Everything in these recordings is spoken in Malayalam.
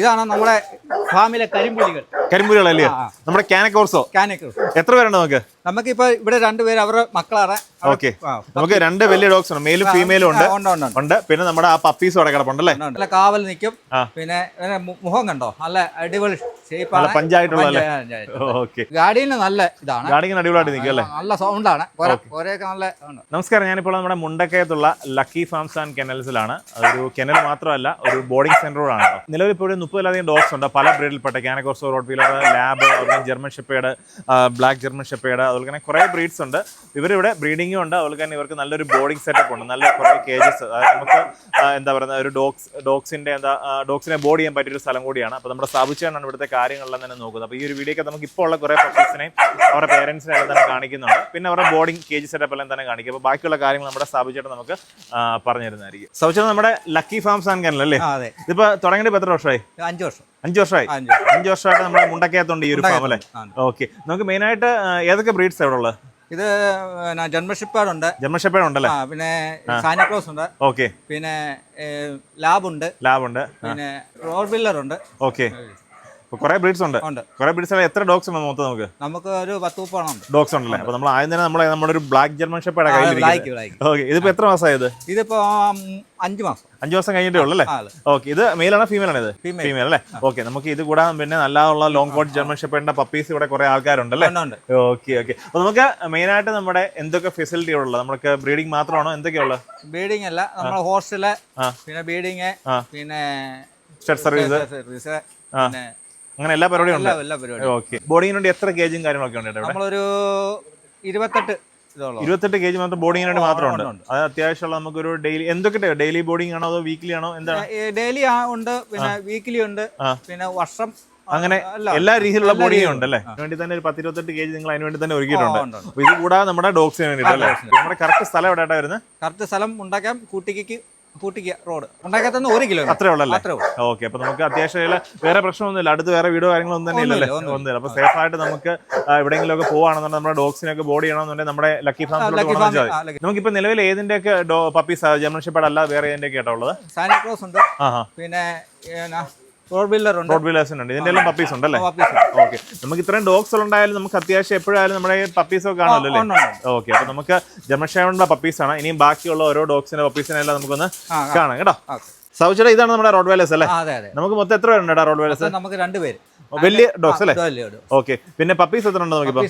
ഇതാണ് നമ്മുടെ ഫാമിലെ കരിമ്പുലികൾ. കരിമ്പുലികളല്ലേ. നമ്മുടെ കാനക്കോർസോ കാനക്കൾ എത്ര പേരുണ്ട് നമുക്ക്? നമുക്ക് ഇപ്പൊ ഇവിടെ രണ്ടുപേര് അവരുടെ മക്കളാണ്. ഓക്കെ. നമുക്ക് രണ്ട് വലിയ ഡോഗ്സ് ഉണ്ട്. മെയിലും ഫീമെയിലും ഉണ്ട്. ഉണ്ട് പിന്നെ നമ്മുടെ ആ പപ്പീസ് അവിടെ കിടപ്പുണ്ടല്ലേ. നല്ല കാവൽ നിൽക്കും. പിന്നെ മുഖം കണ്ടോ? നല്ല അടിപൊളി നല്ല ഇതാണ്. ഗാർഡിങ്ങിന് അടിപൊളിയായിട്ട് നിൽക്കും അല്ലേ? നല്ല സൗണ്ടാണ്. നല്ല. നമസ്കാരം. ഞാനിപ്പോൾ നമ്മുടെ മുണ്ടക്കയത്തുള്ള ലക്കി ഫാംസ് ആൻഡ് കെനൽസിലാണ്. ഒരു കെനൽ മാത്രമല്ല ഒരു ബോർഡിംഗ് സെന്ററുമാണ് നിലവിൽ ഇപ്പോൾ ഒരു മുപ്പതിലധികം ഡോഗ്സ് ഉണ്ട്. പല ബ്രീഡിൽപ്പെട്ട കാനക്കോർസോ റോഡ് വീലർ ലാബ് അതുപോലെ German shepherd black German shepherd അതുപോലെ തന്നെ കുറേ ബ്രീഡ്സ് ഉണ്ട്. ഇവരിവിടെ ബ്രീഡിങ്ങും ഉണ്ട്. അതുപോലെ തന്നെ ഇവർക്ക് നല്ലൊരു ബോർഡിംഗ് സെറ്റപ്പ് ഉണ്ട്. നല്ല കുറേ കേജസ് അതായത് നമുക്ക് എന്താ പറയുക ഒരു ഡോഗ്സ് ഡോഗ്സിന്റെ എന്താ ഡോഗ്സിനെ ബോർഡ് ചെയ്യാൻ പറ്റിയൊരു സ്ഥലം കൂടിയാണ്. അപ്പോൾ നമ്മുടെ സ്ഥാപിച്ചാണ് ഇവിടുത്തെ കാര്യങ്ങളെല്ലാം തന്നെ നോക്കുന്നത്. അപ്പോൾ ഈ ഒരു വീഡിയോക്ക് നമുക്ക് ഇപ്പോൾ ഉള്ള കുറേ പർപ്പീസിനെയും അവരുടെ പേരൻസിനെ എല്ലാം തന്നെ കാണിക്കുന്നുണ്ട്. പിന്നെ അവരുടെ ബോർഡിംഗ് കേജ് സെറ്റപ്പ് എല്ലാം തന്നെ കാണിക്കും. അപ്പോൾ ബാക്കിയുള്ള കാര്യങ്ങൾ നമ്മുടെ സ്ഥാപിച്ചിട്ട് നമുക്ക് പറഞ്ഞു തരുന്നതായിരിക്കും സ്ഥാപിച്ചത് നമ്മുടെ ലക്കി ഫാംസ് ആൻഡ് കനൽ അല്ലേ? അതെ. ഇതിപ്പോൾ തുടങ്ങിയിട്ട് ഇപ്പോൾ എത്ര വർഷമായി? അഞ്ച് വർഷം. അഞ്ച് വർഷമായി? അഞ്ച് വർഷമായിട്ട് നമ്മുടെ മുണ്ടക്കയത്തുണ്ട് ഈ ഒരു ഫാം അല്ലേ. ഓക്കെ നമുക്ക് മെയിനായിട്ട് ഏതൊക്കെ ബ്രീഡ്സ് എവിടെ ഉള്ളത്? ഇത് ജന്മഷിപ്പാടുണ്ട് ആ പിന്നെ സാനിക്ലോസ് ഉണ്ട്. ഓക്കെ പിന്നെ ലാബ് ഉണ്ട്. ലാബ് ഉണ്ട്. പിന്നെ റോഡ് ബില്ലർ ഉണ്ട് ഓക്കെ കുറേ ബ്രീഡ്സ് ഉണ്ട്. ഉണ്ട്. കുറേ ബ്രീഡ്സ് എത്ര ഡോഗ്സ് ഉണ്ട് മൊത്തം നമുക്ക്? നമുക്ക് ഒരു പത്ത് മുപ്പണം ഡോഗ്സ് ഉണ്ടല്ലേ? അപ്പൊ നമ്മൾ ആദ്യം തന്നെ നമ്മളെ നമ്മുടെ ഒരു ബ്ലാക്ക് ജർമ്മൻ ഷെപ്പേഡ് കയ്യിലിരിക്കുന്നത് ഓക്കെ ഇതിപ്പോ എത്ര മാസമായത് ഇതിപ്പോ അഞ്ചു മാസം. അഞ്ച് മാസം കഴിഞ്ഞിട്ടേ ഉള്ളൂ അല്ലേ. ഓക്കെ ഇത് മെയിലാണോ ഫീമെയിൽ ആണ് ഇത്? ഫീമെയിൽ അല്ലേ? ഓക്കെ നമുക്ക് ഇത് കൂടാതെ പിന്നെ നല്ലതുള്ള ലോങ് കോട്ട് ജർമ്മൻ ഷെപ്പേഡിന്റെ പപ്പീസ് ഇവിടെ കുറെ ആൾക്കാരുണ്ടല്ലേ അല്ലേ? ഓക്കെ ഓക്കെ അപ്പൊ നമുക്ക് മെയിൻ ആയിട്ട് നമ്മുടെ എന്തൊക്കെ ഫെസിലിറ്റി ഉള്ളത്? നമുക്ക് ബ്രീഡിംഗ് മാത്രമാണോ? എന്തൊക്കെയുള്ള ബ്രീഡിംഗ് അല്ല നമ്മുടെ ഹോസ്റ്റൽ. പിന്നെ ബ്രീഡിങ് പിന്നെ സർവീസ് പിന്നെ അങ്ങനെ എല്ലാ പരിപാടിയും ഉണ്ട്? എല്ലാ എല്ലാ പരിപാടിയും ഓക്കെ ബോർഡിങ്ങിന് വേണ്ടി എത്ര കേജും കാര്യങ്ങളൊക്കെ ഉണ്ട് നമ്മളൊരു ഇരുപത്തെട്ട് ഇരുപത്തെട്ട് കെ ജി മാത്രം ബോർഡിങ്ങിന് വേണ്ടി മാത്രം ഉണ്ട്, അത് അത്യാവശ്യമുള്ള നമുക്കൊരു ഡെയിലി എന്തൊക്കെ ഡെയിലി ബോർഡിംഗ് ആണോ അതോ വീക്ക്ലി ആണോ? എന്താണ്? ഡെയിലി ഉണ്ട്. പിന്നെ വീക്കിലി ഉണ്ട്. പിന്നെ വർഷം അങ്ങനെ എല്ലാ രീതിയിലുള്ള ബോഡിയും ഉണ്ട് അല്ലേ? വേണ്ടി തന്നെ ഒരു പത്തിരുപത്തെട്ട് കെ ജി നിങ്ങൾ അതിന് വേണ്ടി തന്നെ ഒരുക്കിയിട്ടുണ്ട്. ഇത് കൂടാതെ നമ്മുടെ ഡോഗ്സിന് വേണ്ടിയിട്ടല്ലേ നമ്മുടെ കറക്റ്റ് സ്ഥലം എവിടെയായിട്ടാ വരുന്നത്? കറക്റ്റ് സ്ഥലം ഉണ്ടാക്കാം. കൂട്ടിക്ക് കൂട്ടിക്ക് റോഡ്. ഉണ്ടാക്കാത്തന്ന് ഒരു കിലോ അത്രേ ഉള്ളല്ലേ? ഓക്കെ അപ്പൊ നമുക്ക് അത്യാവശ്യം വേറെ പ്രശ്നമൊന്നുമില്ല. അടുത്ത് വേറെ വീടോ കാര്യങ്ങളൊന്നും തന്നെ ഇല്ലല്ലേ? ഒന്നുമില്ല, അപ്പൊ സേഫ് ആയിട്ട് നമുക്ക് എവിടെയെങ്കിലും ഒക്കെ പോവാണെന്നുണ്ടെങ്കിൽ നമ്മുടെ ഡോഗ്സിനൊക്കെ ബോഡി ചെയ്യണമെന്നുണ്ടെങ്കിൽ നമ്മുടെ ലക്കി ഫാമിലോട്ട് വെച്ചാൽ മതി. നമുക്കിപ്പോ നിലവിൽ ഏതിന്റെ ഒക്കെ പപ്പീസ് ജർമ്മൻ ഷെപ്പേഡ് അല്ല വേറെ ഏതിന്റെ ഒക്കെ ആയിട്ടുള്ളത് സാനിക്രോസ് ഉണ്ട്. പിന്നെ റോഡ് ബില്ലർ ഉണ്ട്. റോഡ് വീലേഴ്സിന് ഉണ്ട് ഇതിന്റെ എല്ലാം പപ്പീസ് ഉണ്ടല്ലേ? പപ്പീസ് ഉണ്ട്. ഓക്കെ നമുക്ക് ഇത്രയും ഡോഗ്സ് ഉണ്ടായാലും നമുക്ക് അത്യാവശ്യം എപ്പോഴായാലും നമ്മുടെ പപ്പീസ് ഒക്കെ കാണുമല്ലോ അല്ലേ. ഓക്കെ അപ്പൊ നമുക്ക് ജമഷേവനുള്ള പപ്പീസ് ആണ്. ഇനിയും ബാക്കിയുള്ള ഓരോ ഡോഗ്സിന്റെ പപ്പീസിനെ എല്ലാം നമുക്കൊന്ന്. കാണാം കേട്ടോ? ആ. ഇതാണ് നമ്മുടെ റോഡ് വേലേഴ്സ് അല്ലേ? നമുക്ക് മൊത്തം എത്ര പേരുണ്ട് റോഡ് വേലേഴ്സ് നമുക്ക് രണ്ടുപേര്. വലിയ ഡോഗ്സ് അല്ലേ? ഓക്കെ പിന്നെ പപ്പീസ് എത്ര ഉണ്ട് നമുക്ക്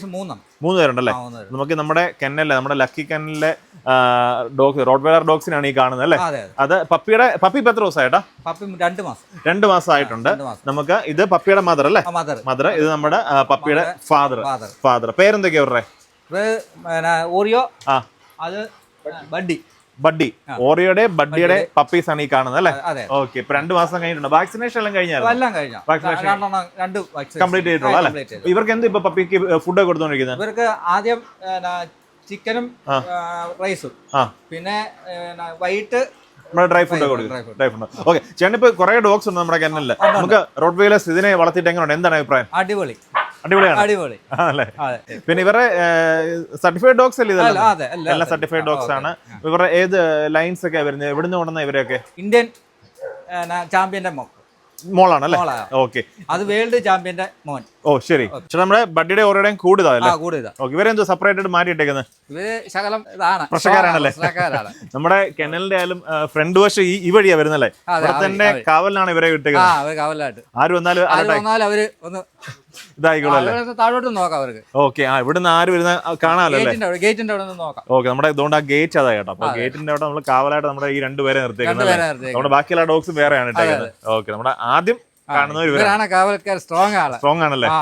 മൂന്ന് പേരുണ്ടല്ലേ. നമുക്ക് നമ്മുടെ കെന്നല്ലേ നമ്മുടെ ലക്കി കെന്നലിലെ ഡോഗ് റോഡ് വെയർ ഡോഗ്സിനാണ് ഈ കാണുന്നത് അല്ലേ? അതെ പപ്പിയുടെ പപ്പി ഇപ്പൊ എത്ര ദിവസമായിട്ടാ? പപ്പി രണ്ട് മാസം. രണ്ട് മാസം. ആയിട്ടുണ്ട് നമുക്ക് ഇത് പപ്പിയുടെ മദർ അല്ലേ? മദർ ഇത് നമ്മുടെ പപ്പിയുടെ ഫാദർ ഫാദർ പേരെന്തൊക്കെയാ അവരുടെ? ഓറിയോ ആ. അത് ബഡ്ഡി. ബഡ്ഡി. ഓറിയോടെ ബഡ്ഡിയുടെ പപ്പീസ് ആണ് ഈ കാണുന്നത് അല്ലേ? ഓക്കെ ഇപ്പൊ രണ്ട് മാസം കഴിഞ്ഞിട്ടുണ്ട്? വാക്സിനേഷൻ എല്ലാം കഴിഞ്ഞാൽ. കംപ്ലീറ്റ് ചെയ്തിട്ടുള്ള അല്ലേ. ഇവർക്ക് എന്ത് ഇപ്പൊ പപ്പിക്ക് ഫുഡ് കൊടുത്തോണ്ടിരിക്കുന്നത് ഇവർക്ക് ആദ്യം ചിക്കനും. റൈസും പിന്നെ വൈകിട്ട് നമ്മുടെ ഡ്രൈ ഫുഡ് കൊടുക്കും. ഡ്രൈ ഫുഡ് ഓക്കെ ചേട്ടൻ ഇപ്പൊ കുറെ ഡോഗ്സ് ഉണ്ട് നമ്മുടെ കെന്നലിൽ നമുക്ക് റോഡ് വീലേഴ്സ് ഇതിനെ വളർത്തിയിട്ട് എങ്ങനെയുണ്ട്? എന്താണ് അഭിപ്രായം? അടിപൊളി. അടിപൊളിയാണ്. അടിപൊളി. പിന്നെ ഇവരുടെ സർട്ടിഫൈഡ് ഡോഗ്സ് അല്ലേ ഇതെല്ലാം? എല്ലാം സർട്ടിഫൈഡ് ഡോഗ്സ് ആണ്. ഇവരുടെ ഏത് ലൈൻസ് ഒക്കെ വരുന്നത്? എവിടുന്ന് കൊണ്ടുവന്ന ഇവരെയൊക്കെ? ഇന്ത്യൻ ചാമ്പ്യന്റെ മോളാണ് അല്ലേ. ഓക്കെ. അത് വേൾഡ് ചാമ്പ്യന്റെ മോൻ. ഓ ശരി. പക്ഷെ നമ്മുടെ ബഡ്ഡിയുടെ ഓരോടെയും കൂടുതലോ ആ അല്ലേ? കൂടെ ഇതാ ഓക്കെ ഇവരെന്തോ സെപ്പറേറ്റ് മാറ്റിയിട്ടേക്കുന്നത് ഇവർ ശകലം ഇതാണ്. പ്രശ്നക്കാരാണല്ലേ? പ്രശ്നക്കാരാണ്. നമ്മുടെ കെനലിന്റെ ആയാലും ഫ്രണ്ട് വശം ഈ ഈ വഴിയാ വരുന്നല്ലേ? അവിടെ തന്നെ കാവലിനാണ് ഇവരെ വിട്ടേക്കുന്നത്. കാവലായിട്ട് ആര് വന്നാലും അവർ ഒന്ന് താഴോട്ട് നോക്കാം അവർക്ക്. ഓക്കെ ആ ഇവിടുന്ന് ആര് വരുന്ന കാണാമല്ലോ ഗേറ്റിന്റെ അവിടെ നിന്ന് നോക്കാം. ഓക്കെ നമ്മുടെ ഇതുകൊണ്ട് ആ ഗേറ്റ് അതാ കേട്ടോ. അപ്പൊ ഗേറ്റിന്റെ അവിടെ നമ്മൾ കാവലായിട്ട് നമ്മുടെ ഈ രണ്ടുപേരെ നിർത്തിയേക്കുന്നത്. നമ്മുടെ ബാക്കിയുള്ള ഡോഗ്സും വേറെയാണ് ഇട്ടേക്കുന്നത്. ഓക്കെ നമ്മുടെ ആദ്യം കാണുന്നവർ ഇവരാണ് കാവൽക്കാർ സ്ട്രോങ് ആൾ. സ്ട്രോങ് ആണല്ലേ? ആ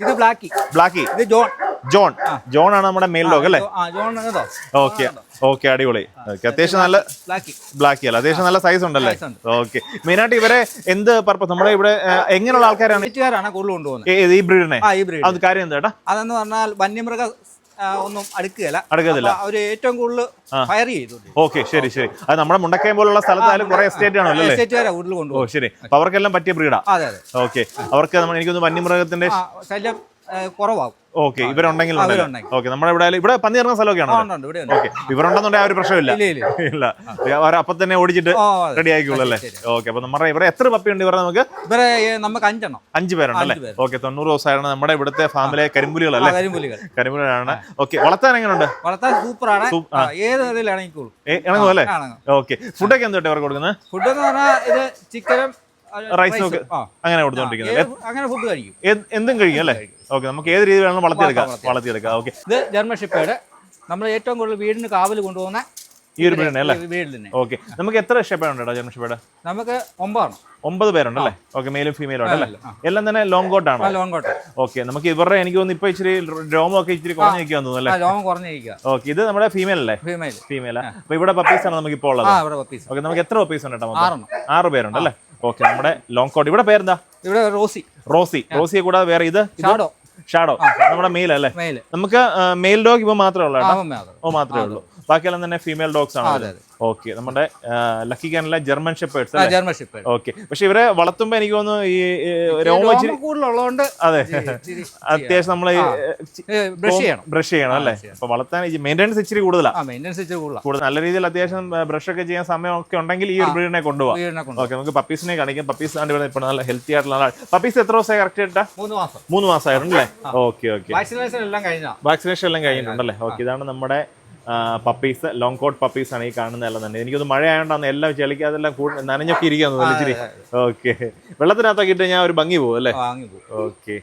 ഇത് ബ്ലാക്കി ബ്ലാക്കി ഇത് ജോൺ ജോൺ ജോൺ ആണ് നമ്മുടെ മെയിൽ ഡോഗ് അല്ലേ? ആ ജോൺ കേട്ടോ. ഓക്കെ ഓക്കെ അടിപൊളി. ഓക്കെ അത്യാവശ്യം നല്ല ബ്ലാക്കി ബ്ലാക്കി അല്ല? അത്യാവശ്യം നല്ല സൈസ് ഉണ്ടല്ലേ? Size ഉണ്ട്. ഓക്കെ മെയിനായിട്ട് ഇവരെ എന്ത് പർപ്പസ് നമ്മുടെ ഇവിടെ ഏ, എങ്ങനെയുള്ള ആൾക്കാരാണ്? ബ്രീറ്റുകാരാണ് കൂടുതൽ കൊണ്ടുപോകുന്നത്. ഏ- ഈ ബ്രീഡിനെ ആ ഈ ബ്രീഡ് അത് കാര്യം എന്താ ചേട്ടാ അതെന്ന് പറഞ്ഞാൽ വന്യമൃഗ ഒന്നും അടുക്കുകയല്ല. അടുക്കത്തില്ല. അവർ അവർ ഏറ്റവും കൂടുതൽ ഫയർ ചെയ്തു ഓക്കെ ശരി ശരി. അത് നമ്മുടെ മുണ്ടക്കയം പോലുള്ള സ്ഥലത്തായാലും കുറെ എസ്റ്റേറ്റ് ആണല്ലോ എസ്റ്റേറ്റ് എസ്റ്റേറ്റുകാരാ കൂടുതൽ കൊണ്ടുപോകും ശരി. അപ്പൊ അവർക്കെല്ലാം പറ്റിയ ബ്രീഡാ? അതെ അതെ. ഓക്കെ. അവർക്ക് നമ്മൾ എനിക്കൊന്ന് വന്യമൃഗത്തിന്റെ ശല്യം കുറവാകും. ഓക്കെ ഇവരുണ്ടെങ്കിൽ. ഓക്കെ നമ്മുടെ ഇവിടെ ഇവിടെ പന്നി ഇറങ്ങുന്ന ഉണ്ട് ഉണ്ട് ഉണ്ട്. ഓക്കെ ഇവരുണ്ടെന്നുണ്ടെങ്കിൽ ആ ഒരു പ്രശ്നമില്ല. ഇല്ല അവർ അപ്പം തന്നെ ഓടിച്ചിട്ട്. റെഡി ആയിക്കോളൂ അല്ലേ? ഓക്കെ അപ്പൊ നമ്മുടെ ഇവിടെ എത്ര പപ്പിയുണ്ട് ഇവരെ നമുക്ക്? ഇവരെ നമുക്ക് അഞ്ചെണ്ണം. അഞ്ച് പേരുണ്ടല്ലേ അഞ്ച് പേര്. ഓക്കെ തൊണ്ണൂറ് ദിവസമായിരുന്നു നമ്മുടെ ഇവിടുത്തെ ഫാമിലെ കരിമ്പുലികൾ അല്ലേ? കരിമ്പുലികൾ. കരിമ്പുലികളാണ്. ഓക്കെ വളർത്താൻ എങ്ങനെയുണ്ട്? വളർത്താൻ സൂപ്പറാണ്. സൂപ്പ്- ഏത് ഏ, ഇണങ്ങും അല്ലേ? ഓക്കെ ഫുഡൊക്കെ എന്തൊട്ട് ഇവർക്ക് കൊടുക്കുന്നത് ഫുഡ് എന്ന് പറഞ്ഞാൽ ഇത് ചിക്കനും റൈസും ഒക്കെ അങ്ങനെ കൊടുത്തോണ്ടിരിക്കുന്നത്. അങ്ങനെ ഫുഡ് കഴിക്കും. എന്തും കഴിയും അല്ലേ? ഓക്കെ നമുക്ക് ഏത് രീതി വേണമെങ്കിലും വളർത്തിയെടുക്കാം വളർത്തി വളർത്തിയെടുക്കാം ഓക്കെ ഇത് ജർമ്മൻ ഷിപ്പേഡ് നമ്മൾ ഏറ്റവും കൂടുതൽ വീടിന് കാവൽ കൊണ്ടുപോകുന്ന ഈ ഒരു വീടിനെ അല്ലേ? വീടിനെ ഓക്കെ നമുക്ക് എത്ര ഷെപ്പേഡ് ഉണ്ട് ജർമ്മൻ ഷെപ്പേഡ് നമുക്ക് ഒമ്പതാണ്. ഒമ്പത് പേരുണ്ടല്ലേ ഓക്കെ മെയിലും ഫീമെയിലും ഉണ്ടല്ലേ അല്ലേ? എല്ലാം തന്നെ ലോങ് കോട്ട് ആണ്? ലോങ് കോട്ട് ഓക്കെ നമുക്ക് ഇവരുടെ എനിക്ക് തോന്നുന്നു ഇപ്പൊ ഇച്ചിരി രോമം ഒക്കെ ഇച്ചിരി കുറഞ്ഞു നിൽക്കാൻ തോന്നുന്നു ലോകം കുറഞ്ഞിരിക്കുക ഓക്കെ ഇത് നമ്മുടെ ഫീമെയിൽ അല്ലേ? ഫീമെയിൽ ഫീമെയിൽ അപ്പൊ ഇവിടെ പപ്പീസ് ആണ് നമുക്ക് ഇപ്പോൾ ഉള്ളത് ഓക്കെ നമുക്ക് എത്ര പപ്പീസ് ഉണ്ട് കേട്ടോ ആറ് പേരുണ്ട് അല്ലേ? ഓക്കെ നമ്മുടെ ലോങ് കോട്ട് ഇവിടെ പേരെന്താ? ഇവിടെ റോസി. റോസി. റോസിയെ കൂടാതെ വേറെ ഇത്? ഷാഡോ. ഷാഡോ. നമ്മുടെ മെയിൽ അല്ലേ? നമുക്ക് മെയിൽ ഡോഗ് ഇപ്പൊ മാത്രമേ ഉള്ളൂ ഓ മാത്രമേ ഉള്ളൂ. ബാക്കിയെല്ലാം തന്നെ ഫീമെയിൽ ഡോഗ്സ് ആണ്. ഓക്കെ നമ്മുടെ lucky കാനിലെ German shepherds German shepherds okay പക്ഷെ ഇവരെ വളർത്തുമ്പോ എനിക്ക് തോന്നുന്നു ഈ രോമച്ചിരി കൂടുതലുള്ളതുകൊണ്ട് അതെ. അത്യാവശ്യം നമ്മൾ ബ്രഷ് ചെയ്യണം. ബ്രഷ് ചെയ്യണം അല്ലേ? അപ്പൊ വളർത്താൻ മെയിന്റെനൻസ് ഇച്ചിരി മെയിന്റെനൻസ് കൂടുതലാണ് കൂടുതൽ നല്ല രീതിയിൽ അത്യാവശ്യം ബ്രഷ് ഒക്കെ ചെയ്യാൻ സമയം ഒക്കെ ഉണ്ടെങ്കിൽ ഈ ഒരു ബ്രീഡിനെ കൊണ്ടുപോകാം ഓക്കെ നമുക്ക് പപ്പീസിനെ കാണിക്കാം. പപ്പീസ് ആണ് ഇവിടെ ഇപ്പോൾ നല്ല ഹെൽത്തി ആയിട്ടുള്ള ആൾ പപ്പീസ് എത്ര ദിവസമായി കറക്റ്റ് ആയിട്ടാ? മൂന്ന് മാസം. മൂന്ന് അല്ലേ? ഓക്കെ ഓക്കെ വാക്സിനേഷൻ എല്ലാം കഴിഞ്ഞാ വാക്സിനേഷൻ എല്ലാം കഴിഞ്ഞിട്ടുണ്ടല്ലേ? ഓക്കെ ഇതാണ് നമ്മുടെ പപ്പീസ് ലോങ് കോട്ട് പപ്പീസ് ആണ് ഈ കാണുന്നതെല്ലാം തന്നെ. എനിക്കൊന്ന് മഴ ആയതുകൊണ്ടാണ് എല്ലാം ചെളിക്ക് അതെല്ലാം നനഞ്ഞൊക്കെ ഇരിക്കുന്നത് ഓക്കെ വെള്ളത്തിനകത്തൊക്കെ ഇട്ട് ഞാൻ ഒരു ഭംഗി പോകും അല്ലേ? ഓക്കെ